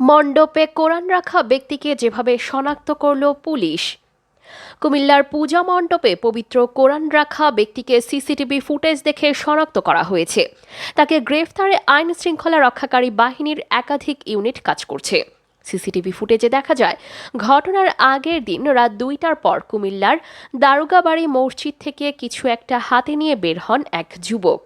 মণ্ডপে কোরআন রাখা ব্যক্তিকে যেভাবে শনাক্ত করল পুলিশ। কুমিল্লার পূজা মণ্ডপে পবিত্র কোরআন রাখা ব্যক্তিকে সিসিটিভি ফুটেজ দেখে শনাক্ত করা হয়েছে। তাকে গ্রেফতারে আইন শৃঙ্খলা রক্ষাকারী বাহিনীর একাধিক ইউনিট কাজ করছে। সিসিটিভি ফুটেজে দেখা যায়, ঘটনার আগের দিন রাত দুইটার পর কুমিল্লার দারোগাবাড়ি মসজিদ থেকে কিছু একটা হাতে নিয়ে বের হন এক যুবক।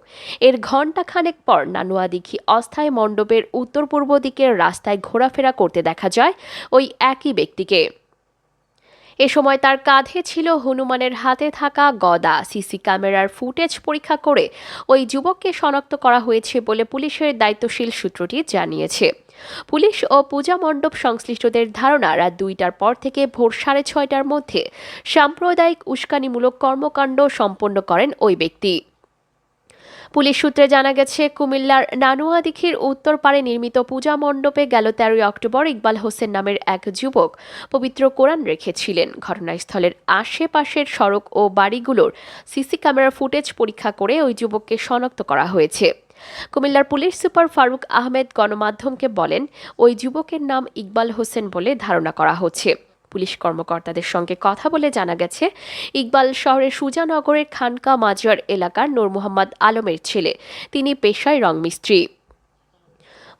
এর ঘণ্টাখানেক পর নানুয়া দিঘি অস্থায়ী মণ্ডপের উত্তর পূর্ব দিকের রাস্তায় ঘোরাফেরা করতে দেখা যায় ওই একই ব্যক্তিকে। এ সময় তার কাঁধে ছিল হনুমানের হাতে থাকা গদা। সিসি ক্যামেরার ফুটেজ পরীক্ষা করে ওই যুবককে শনাক্ত করা হয়েছে বলে পুলিশের দায়িত্বশীল সূত্রটি জানিয়েছে। পুলিশ ও পূজা মণ্ডপ সংশ্লিষ্টদের ধারণা, রাত দুইটার পর থেকে ভোর সাড়ে ছয়টার মধ্যে সাম্প্রদায়িক উস্কানিমূলক কর্মকাণ্ড সম্পন্ন করেন ওই ব্যক্তি। পুলিশ সূত্রে জানা গেছে, কুমিল্লার নানুয়াদিঘির উত্তর পাড়ে নির্মিত পূজা মণ্ডপে গেল তেরোই অক্টোবর ইকবাল হোসেন নামের এক যুবক পবিত্র কোরআন রেখেছিলেন। ঘটনাস্থলের আশেপাশের সড়ক ও বাড়িগুলোর সিসি ক্যামেরার ফুটেজ পরীক্ষা করে ওই যুবককে শনাক্ত করা হয়েছে। কুমিল্লার পুলিশ সুপার ফারুক আহমেদ গণমাধ্যমকে বলেন, ওই যুবকের নাম ইকবাল হোসেন বলে ধারণা করা হচ্ছে। পুলিশ কর্মকর্তাদের সঙ্গে কথা বলে জানা গেছে, ইকবাল শহরের সুজানগরের খানকা মাজার এলাকার নূর মোহাম্মদ আলমের ছেলে। তিনি পেশায় রংমিস্ত্রি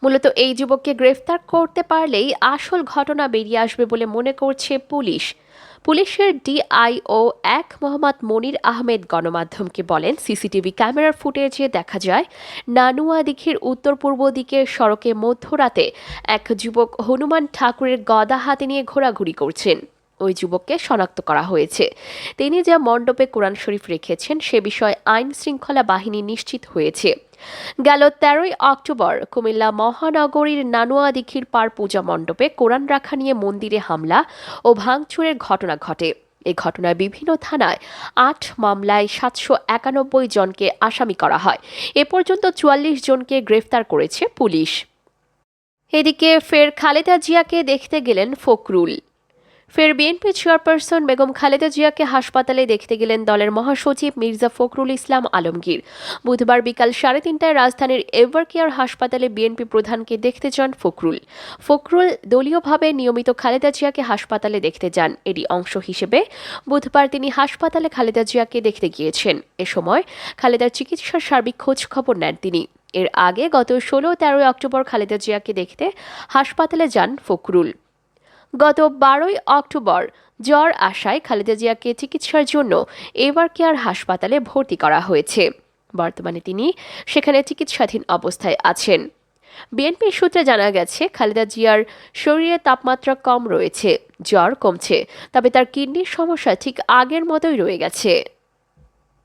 মূলত এই যুবককে গ্রেফতার করতে পারলেই আসল ঘটনা বেরিয়ে আসবে বলে মনে করছে পুলিশ। পুলিশের ডিআইও এক মোহাম্মদ মনির আহমেদ গণমাধ্যমকে বলেন, সিসিটিভি ক্যামেরার ফুটেজে দেখা যায়, নানুয়া দিঘির উত্তর পূর্ব দিকের সড়কে মধ্যরাতে এক যুবক হনুমান ঠাকুরের গদা হাতে নিয়ে ঘোরাঘুরি করছেন। ওই যুবককে শনাক্ত করা হয়েছে। তিনি যা মণ্ডপে কোরআন শরীফ রেখেছেন, সে বিষয়ে আইন শৃঙ্খলা বাহিনী নিশ্চিত হয়েছে। গেল তেরোই অক্টোবর কুমিল্লা মহানগরীর নানুয়াদিঘির পার পূজা মণ্ডপে কোরআন রাখা নিয়ে মন্দিরে হামলা ও ভাঙচুরের ঘটনা ঘটে। এ ঘটনায় বিভিন্ন থানায় আট মামলায় সাতশো একানব্বই জনকে আসামি করা হয়। এ পর্যন্ত চুয়াল্লিশ জনকে গ্রেফতার করেছে পুলিশ। এদিকে ফের খালেদা জিয়াকে দেখতে গেলেন ফখরুল। ফের বিএনপি চেয়ারপারসন বেগম খালেদা জিয়াকে হাসপাতালে দেখতে গেলেন দলের মহাসচিব মির্জা ফখরুল ইসলাম আলমগীর। বুধবার বিকাল সাড়ে তিনটায় রাজধানীর এভার কেয়ার হাসপাতালে বিএনপি প্রধানকে দেখতে যান ফখরুল। ফখরুল দলীয়ভাবে নিয়মিত খালেদা জিয়াকে হাসপাতালে দেখতে যান। এরই অংশ হিসেবে বুধবার তিনি হাসপাতালে খালেদা জিয়াকে দেখতে গিয়েছেন। এ সময় খালেদার চিকিৎসার সার্বিক খোঁজ খবর নেন তিনি। এর আগে গত ষোলো তেরোই অক্টোবর খালেদা জিয়াকে দেখতে হাসপাতালে যান ফখরুল। গত বারোই অক্টোবর জ্বর আসায় খালেদা জিয়াকে চিকিৎসার জন্য এভার কেয়ার হাসপাতালে ভর্তি করা হয়েছে। বর্তমানে তিনি সেখানে চিকিৎসাধীন অবস্থায় আছেন। বিএনপি সূত্রে জানা গেছে, খালেদা জিয়ার শরীরে তাপমাত্রা কম রয়েছে, জ্বর কমছে, তবে তার কিডনির সমস্যা ঠিক আগের মতোই রয়ে গেছে।